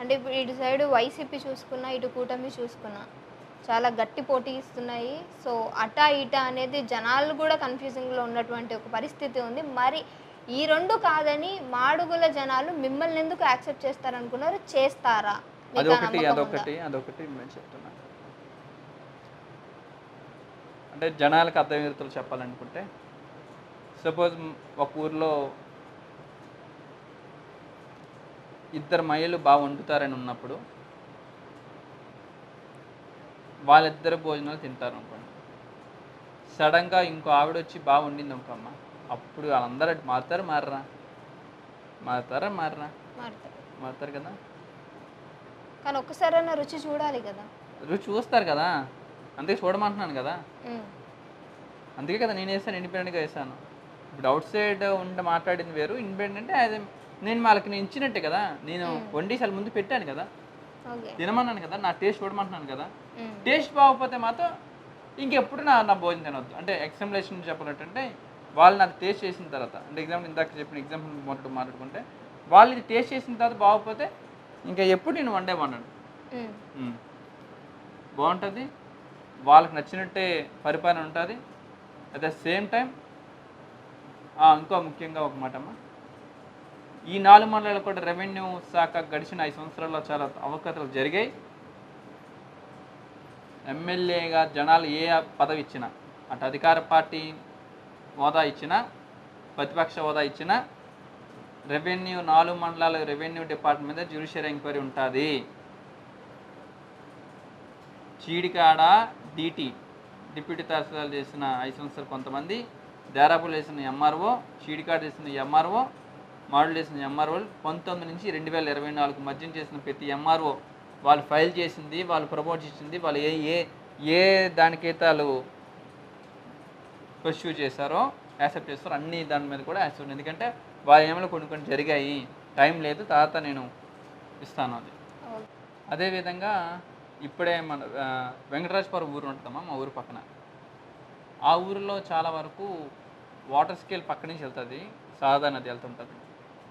అంటే ఇప్పుడు ఇటు సైడ్ వైసీపీ చూసుకున్నా ఇటు కూటమి చూసుకున్నా చాలా గట్టి పోటీ ఇస్తున్నాయి. సో అటా ఇటా అనేది జనాలు కూడా కన్ఫ్యూజింగ్లో ఉన్నటువంటి ఒక పరిస్థితి ఉంది. మరి ఈ రెండు కాదని మాడుగుల జనాలు మిమ్మల్ని ఎందుకు యాక్సెప్ట్ చేస్తారనుకున్నారు? చేస్తారా? అదొకటి? అదొకటి అదొకటి నేను చెప్తున్నా. అంటే జనాలకు అర్థమయ్యేతలు చెప్పాలనుకుంటే సపోజ్ ఒక ఊర్లో ఇద్దరు మహిళలు బాగా వండుతారని ఉన్నప్పుడు వాళ్ళిద్దరు భోజనాలు తింటారు అనుకోండి. సడన్గా ఇంకో ఆవిడ వచ్చి బాగా వండింది అనుకోమ్మ. అప్పుడు వాళ్ళందరూ మారుతారు మారరా? మారుతారా మారరా? మారుతారు. కదా. కానీ ఒక్కసారైనా రుచి చూడాలి కదా. రుచి చూస్తారు కదా. అందుకే చూడమంటున్నాను కదా. అందుకే కదా నేను వేసాను ఇండిపెండెంట్గా వేసాను. ఇప్పుడు అవుట్ సైడ్ ఉండి మాట్లాడింది వేరు ఇండిపెండెంట్ అంటే నేను వాళ్ళకి నేను ఇచ్చినట్టే కదా. నేను వండి చాలా ముందు పెట్టాను కదా. తినమన్నాను కదా నా టేస్ట్ చూడమంటున్నాను కదా. టేస్ట్ బాగోకపోతే మాత్రం ఇంకెప్పుడు నా నా భోజనం తినవద్దు అంటే ఎక్సాంపులేషన్ చెప్పాలంటే వాళ్ళు నాకు టేస్ట్ చేసిన తర్వాత అంటే ఎగ్జాంపుల్ ఇందాక చెప్పిన ఎగ్జాంపుల్ మొదటి మాట్లాడుకుంటే వాళ్ళు ఇది టేస్ట్ చేసిన తర్వాత బాగోకపోతే ఇంకా ఎప్పుడు నేను వండే వండను. బాగుంటుంది. వాళ్ళకి నచ్చినట్టే పరిపాలన ఉంటుంది. అట్ ద సేమ్ టైం ఇంకో ముఖ్యంగా ఒక మాట అమ్మా ఈ నాలుగు మండలాలు కూడా రెవెన్యూ శాఖ గడిచిన ఐదు సంవత్సరాల్లో చాలా అవకతలు జరిగాయి. ఎమ్మెల్యేగా జనాలు ఏ పదవి ఇచ్చినా అటు అధికార పార్టీ హోదా ఇచ్చినా ప్రతిపక్ష హోదా ఇచ్చినా రెవెన్యూ నాలుగు మండలాల రెవెన్యూ డిపార్ట్మెంట్ మీద జ్యుడిషియరీ ఎంక్వైరీ ఉంటుంది. చీడికాడ డిటి డిప్యూటీ తహసీల్దార్ చేసిన ఐదు సంవత్సరాలు కొంతమంది దేరాపులు చేసిన ఎంఆర్ఓ చీడికాడ చేసిన ఎంఆర్ఓ మాడ్యులేషన్ చేసిన ఎంఆర్ఓ పంతొమ్మిది నుంచి రెండు వేల ఇరవై నాలుగు మధ్య చేసిన ప్రతి ఎంఆర్ఓ వాళ్ళు ఫైల్ చేసింది వాళ్ళు ప్రమోట్ చేసింది వాళ్ళు ఏ ఏ ఏ దానికైతే వాళ్ళు పర్స్యూ చేశారో యాక్సెప్ట్ చేస్తారో అన్ని దాని మీద కూడా యాక్సెప్ట్ ఎందుకంటే వాళ్ళ ఏమైనా కొన్ని కొన్ని జరిగాయి. టైం లేదు తర్వాత నేను ఇస్తాను అది. అదేవిధంగా ఇప్పుడే మన వెంకటరాజపురం ఊరు ఉంటుందమ్మా మా ఊరు పక్కన. ఆ ఊరిలో చాలా వరకు వాటర్ స్కేల్ పక్క నుంచి వెళ్తుంది. సాదా నది వెళ్తుంటుంది.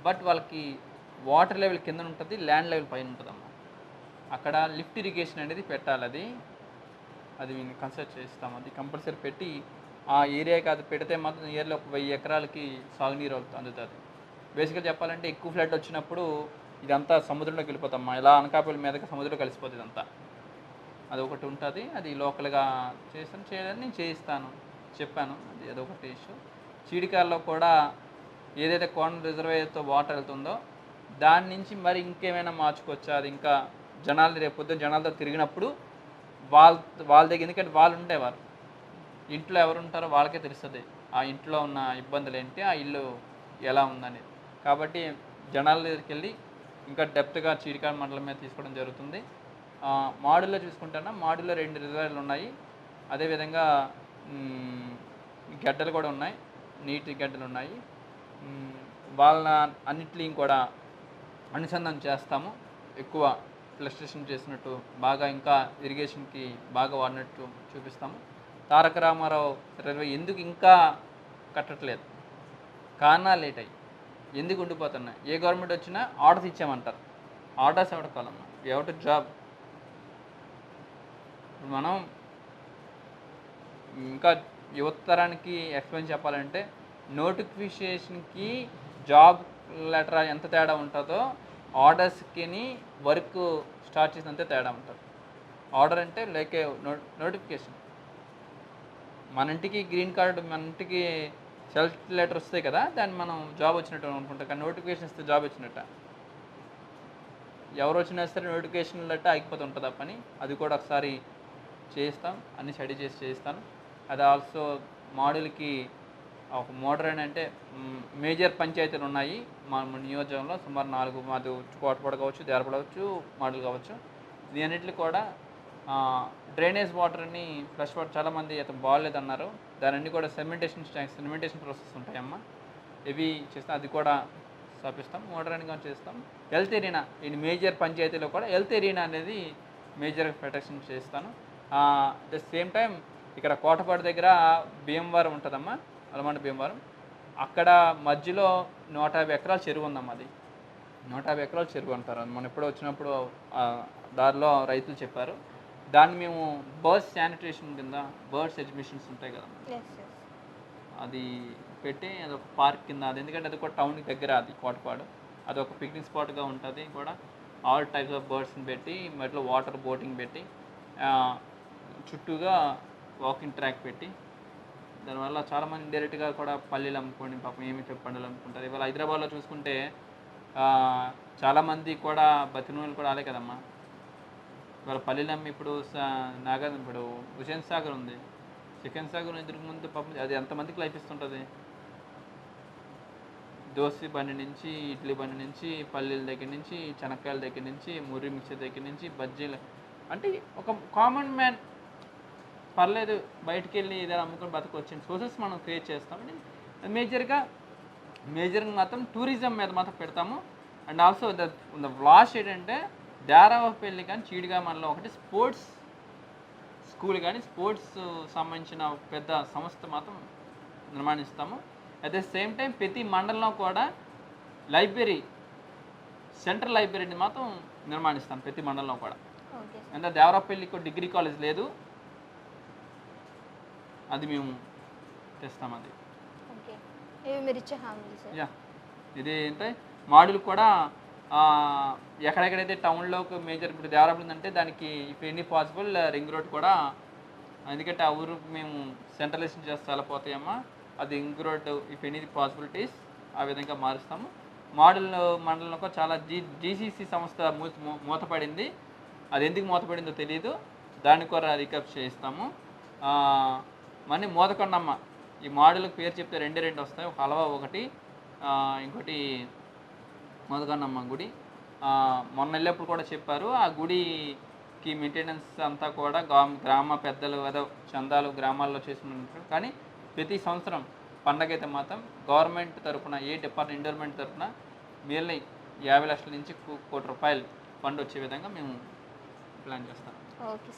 బట్ వాళ్ళకి వాటర్ లెవెల్ కింద ఉంటుంది ల్యాండ్ లెవెల్ పైన ఉంటుందమ్మా. అక్కడ లిఫ్ట్ ఇరిగేషన్ అనేది పెట్టాలి అది. అది మేము కన్సల్ట్ చేస్తాం అది కంపల్సరీ పెట్టి ఆ ఏరియాకి అది పెడితే మాత్రం ఇయర్లో ఒక వెయ్యి ఎకరాలకి సాగునీరు అందుతుంది. బేసిక్గా చెప్పాలంటే ఎక్కువ ఫ్లడ్ వచ్చినప్పుడు ఇదంతా సముద్రంలోకి వెళ్ళిపోతాం ఇలా అనకాపల్లి మీదకి సముద్రంలో కలిసిపోతుంది ఇదంతా. అది ఒకటి ఉంటుంది అది లోకల్గా చేస్తాను చేయాలని నేను చేయిస్తాను. చెప్పాను అది అదొకటి ఇష్యూ చీడికాల్లో కూడా ఏదైతే కోన రిజర్వేయర్తో వాటర్ వెళ్తుందో దాని నుంచి మరి ఇంకేమైనా మార్చుకోవచ్చా? అది ఇంకా జనాలు రేపొద్దు జనాలతో తిరిగినప్పుడు వాళ్ళ వాళ్ళ దగ్గర ఎందుకంటే వాళ్ళు ఉండేవారు. ఇంట్లో ఎవరు ఉంటారో వాళ్ళకే తెలుస్తుంది. ఆ ఇంట్లో ఉన్న ఇబ్బందులు ఏంటి ఆ ఇల్లు ఎలా ఉందనేది. కాబట్టి జనాల దగ్గరికి వెళ్ళి ఇంకా డెప్త్గా చీడికాడ మండలం మీద తీసుకోవడం జరుగుతుంది. మాడులో మాడుల్లో చూసుకుంటున్నా మాడుల్లో రెండు రిజర్వాయర్లు ఉన్నాయి. అదేవిధంగా గడ్డలు కూడా ఉన్నాయి. నీటి గడ్డలు ఉన్నాయి. వాళ్ళ అన్నిటిని కూడా అనుసంధానం చేస్తాము. ఎక్కువ ప్లస్టేషన్ చేసినట్టు బాగా ఇంకా ఇరిగేషన్కి బాగా వాడినట్టు చూపిస్తాము. తారక రామారావు రైల్వే ఎందుకు ఇంకా కట్టట్లేదు? కారణాలు అయ్యి ఎందుకు ఉండిపోతున్నాయి? ఏ గవర్నమెంట్ వచ్చినా ఆర్డర్స్ ఇచ్చామంటారు ఆర్డర్స్ ఎవడ కాలమ్మా ఎవట జాబ్? మనం ఇంకా యువతరానికి ఎక్స్ప్లెయిన్ చెప్పాలంటే నోటిఫికేషన్కి జాబ్ లెటర్ ఎంత తేడా ఉంటుందో ఆర్డర్స్కి వర్క్ స్టార్ట్ చేసినంత తేడా ఉంటుంది. ఆర్డర్ అంటే లైక్ నోటిఫికేషన్. మన ఇంటికి గ్రీన్ కార్డు మన ఇంటికి సెల్ఫ్ లెటర్ వస్తాయి కదా దాన్ని మనం జాబ్ వచ్చినట్టు అనుకుంటాం కానీ నోటిఫికేషన్ ఇస్తే జాబ్ వచ్చినట్ట. ఎవరు వచ్చినా సరే నోటిఫికేషన్ లెటర్ ఆగిపోతుంటుంది ఆ పని. అది కూడా ఒకసారి చేయిస్తాం అన్ని స్టడీ చేసి చేయిస్తాను. అది ఆల్సో మోడల్కి ఒక మోడర్న్ అంటే మేజర్ పంచాయతీలు ఉన్నాయి. మా నియోజకంలో సుమారు నాలుగు మాది కోటపాడు కావచ్చు దేరపడ కావచ్చు మాటలు కావచ్చు. దీనిన్నిటిని కూడా డ్రైనేజ్ వాటర్ని ఫ్రెష్ వాటర్ చాలామంది అతను బాగాలేదన్నారు. దానిని కూడా సెమెంటేషన్ సెమెంటేషన్ ప్రాసెస్ ఉంటాయమ్మా. ఇవి చేస్తాం అది కూడా స్థాపిస్తాం మోడర్న్గా చేస్తాం. హెల్త్ ఎరీనా ఈ మేజర్ పంచాయతీలో కూడా హెల్త్ ఎరీనా అనేది మేజర్ ప్రొటెక్షన్ చేస్తాను. అట్ ద సేమ్ టైం ఇక్కడ కోటపాడు దగ్గర భీమవరం ఉంటుందమ్మా. అలమండ భీమవరం. అక్కడ మధ్యలో నూట యాభై ఎకరాల చెరువు ఉందమ్మా అది. నూట యాభై ఎకరాలు చెరువు అంటారు. మనం ఎప్పుడో వచ్చినప్పుడు దారిలో రైతులు చెప్పారు. దాన్ని మేము బర్డ్స్ శానిటేషన్ కింద బర్డ్స్ ఎగ్జిబిషన్స్ ఉంటాయి కదా అది పెట్టి అదొక పార్క్ కింద అది ఎందుకంటే అది కూడా టౌన్కి దగ్గర అది కోటపాడు. అది ఒక పిక్నిక్ స్పాట్గా ఉంటుంది కూడా. ఆల్ టైప్స్ ఆఫ్ బర్డ్స్ని పెట్టి మధ్యలో వాటర్ బోటింగ్ పెట్టి చుట్టూగా వాకింగ్ ట్రాక్ పెట్టి దానివల్ల చాలామంది డైరెక్ట్గా కూడా పల్లీలు అమ్ముకొని పాపం ఏమి చెప్పి పండుగలు అమ్ముకుంటారు ఇవాళ హైదరాబాద్లో చూసుకుంటే చాలామంది కూడా బతినూలు కూడా ఆలే కదమ్మా. ఇవాళ పల్లీలు అమ్మి ఇప్పుడు నాగార్జున ఇప్పుడు హుసేన్ సాగర్ ఉంది. చికెన్ సాగర్ ఇంతకు ముందు పాపం అది ఎంతమందికి లైఫ్ ఇస్తుంటుంది? దోశ బండి నుంచి ఇడ్లీ బండి నుంచి పల్లీల దగ్గర నుంచి శనక్కాయల దగ్గర నుంచి మురి మిక్సర్ దగ్గర నుంచి బజ్జీలు అంటే ఒక కామన్ మ్యాన్ పర్లేదు బయటికి వెళ్ళి ఏదైనా అమ్ముకొని బతకొచ్చిన సోర్సెస్ మనం క్రియేట్ చేస్తాం. మేజర్గా మేజర్గా మాత్రం టూరిజం మీద మాత్రం పెడతాము. And also the the last ఏంటంటే దారావపల్లి కానీ చీడిగా మనలో ఒకటి స్పోర్ట్స్ స్కూల్ కానీ స్పోర్ట్స్ సంబంధించిన పెద్ద సంస్థ మాత్రం నిర్మాణిస్తాము. అట్ ద సేమ్ టైం ప్రతి మండలంలో కూడా లైబ్రరీ సెంట్రల్ లైబ్రరీని మాత్రం నిర్మాణిస్తాం ప్రతి మండలంలో కూడా. అంటే దేవరాపల్లికి డిగ్రీ కాలేజ్ లేదు. అది మేము తెస్తాం అది. యా. ఇది ఏంటంటే మాడ్యూల్ కూడా ఎక్కడెక్కడైతే టౌన్లోకి మేజర్ ఇప్పుడు దేవరాపల్లి అంటే దానికి if any possible ring road కూడా ఎందుకంటే ఆ ఊరు మేము సెంట్రలైజేషన్ చేస్తే చాలా పోతాయమ్మా అది ring road if any possibilities ఆ విధంగా మారుస్తాము. మోడల్ మండలంలో చాలా జీ జీసీసీ సంస్థ మూతపడింది. అది ఎందుకు మూతపడిందో తెలియదు దాన్ని కూడా రికప్ చేయిస్తాము. మళ్ళీ మోదకొండమ్మ. ఈ మోడల్కి పేరు చెప్తే రెండే రెండు వస్తాయి. ఒక హల్వా ఒకటి ఇంకోటి మోదకొండమ్మ గుడి. మొన్న వెళ్ళేప్పుడు కూడా చెప్పారు. ఆ గుడికి మెయింటెనెన్స్ అంతా కూడా గ్రామ పెద్దలు ఏదో చందాలు గ్రామాల్లో చేసుకుంటారు కానీ ప్రతి సంవత్సరం పండగ అయితే మాత్రం గవర్నమెంట్ తరఫున ఏ డిపార్ట్మెంట్ ఎండోర్మెంట్ తరఫున మేల్ని యాభై లక్షల నుంచి కోటి రూపాయలు ఫండ్ వచ్చే విధంగా మేము ప్లాన్ చేస్తాం. ఓకే